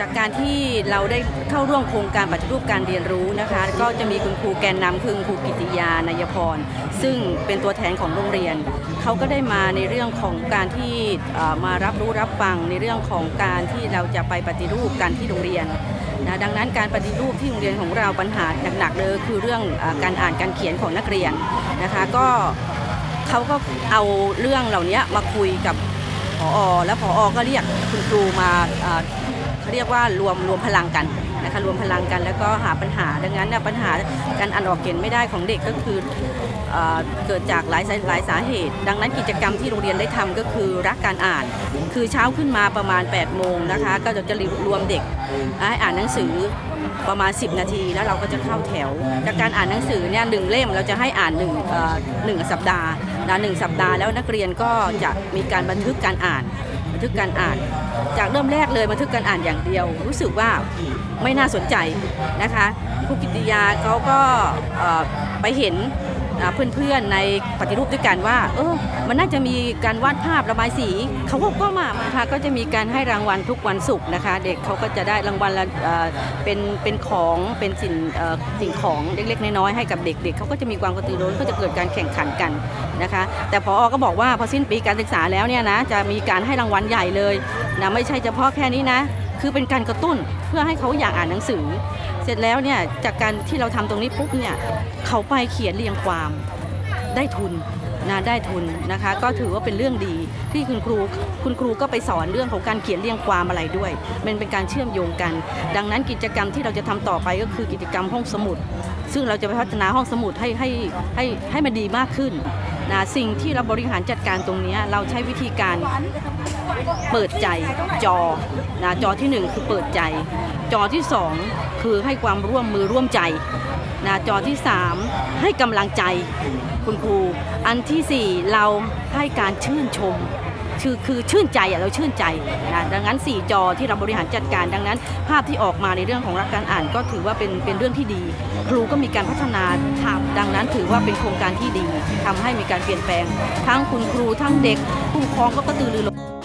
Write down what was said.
จากการที่เราได้เข้าร่วมโครงการปฏิรูปการเรียนรู้นะคะ ก็จะมีคุณครูแกนนำคือคุณครูกิติยานายพร ซึ่งเป็นตัวแทนของโรงเรียน เขาก็ได้มาในเรื่องของการที่มารับรู้รับฟังในเรื่องของการที่เราจะไปปฏิรูปกันที่โรงเรียนนะดังนั้นการปฏิรูปที่โรงเรียนของเราปัญหาหนักๆเลยคือเรื่องอการอ่านการเขียนของนักเรียนนะคะก็เขาก็เอาเรื่องเหล่านี้มาคุยกับผอแล้วผอก็เรียกคุณครูมา เขาเรียกว่ารวมรวมพลังกันนะคะรวมพลังกันแล้วก็หาปัญหาดังนั้นเนี่ยปัญหาการอ่านออกเขียนไม่ได้ของเด็กก็คือเอเกิดจากหลายหลายสาเหตุ ดังนั้นกิจกรรมที่โรงเรียนได้ทำก็คือรักการอ่าน คือเช้าขึ้นมาประมาณ 8 โมงนะคะ ก็จะรวมเด็กให้อ่านหนังสือประมาณ 10 นาทีแล้วเราก็จะเข้าแถวจากการอ่านหนังสือเนี่ยหนึ่งเล่มเราจะให้อ่านหนึ่งหนึ่งสัปดาห์นะหนึ่งสัปดาห์แล้วนักเรียนก็จะมีการบันทึกการอ่าน บันทึกการอ่าน จากเริ่มแรกเลยบันทึกการอ่านอย่างเดียว รู้สึกว่าไม่น่าสนใจนะคะครูกิติยาเขาก็ไปเห็น เพื่อนๆในปฏิรูปด้วยกันว่า เออ มันน่าจะมีการวาดภาพระบายสีเขาก็ก็มานะคะก็จะมีการให้รางวัลทุกวันศุกร์นะคะ เด็กเขาก็จะได้รางวัลละเป็นเป็นของเป็นสิ่งเอ่อสิ่งของเล็กๆน้อยๆให้กับเด็กๆเขาก็จะมีความกระตือรือร้นก็จะเกิดการแข่งขันกันนะคะ แต่พอก็บอกว่าพอสิ้นปีการศึกษาแล้วเนี่ยนะจะมีการให้รางวัลใหญ่เลยนะไม่ใช่เฉพาะแค่นี้นะ คือเป็นการกระตุ้นเพื่อให้เขาอยากอ่านหนังสือ เสร็จแล้วเนี่ยจากการที่เราทำตรงนี้ปุ๊บเนี่ยเขาไปเขียนเรียงความได้ทุนนะได้ทุนนะคะ ก็ถือว่าเป็นเรื่องดีที่คุณครูคุณครูก็ไปสอนเรื่องของการเขียนเรียงความอะไรด้วย มันเป็นการเชื่อมโยงกัน ดังนั้นกิจกรรมที่เราจะทำต่อไปก็คือกิจกรรมห้องสมุด ซึ่งเราจะไปพัฒนาห้องสมุดให้ให้ให้ให้มันดีมากขึ้นนะสิ่งที่เราบริหารจัดการตรงนี้เราใช้วิธีการ เปิดใจจอนะจอที่หนึ่งคือเปิดใจ จอที่สองคือให้ความร่วมมือร่วมใจนะจอที่สามให้กำลังใจคุณครู อันที่สี่เราให้การชื่นชมคือคือชื่นใจอะเราชื่นใจนะดังนั้น 4 จอที่เราบริหารจัดการดังนั้น ภาพที่ออกมาในเรื่องของรักการอ่านก็ถือว่าเป็นเป็นเรื่องที่ดี ครูก็มีการพัฒนาทำดังนั้นถือว่าเป็นโครงการที่ดีทำให้มีการเปลี่ยนแปลง ทั้งคุณครูทั้งเด็กผู้ปกครองก็กระตือรือร้น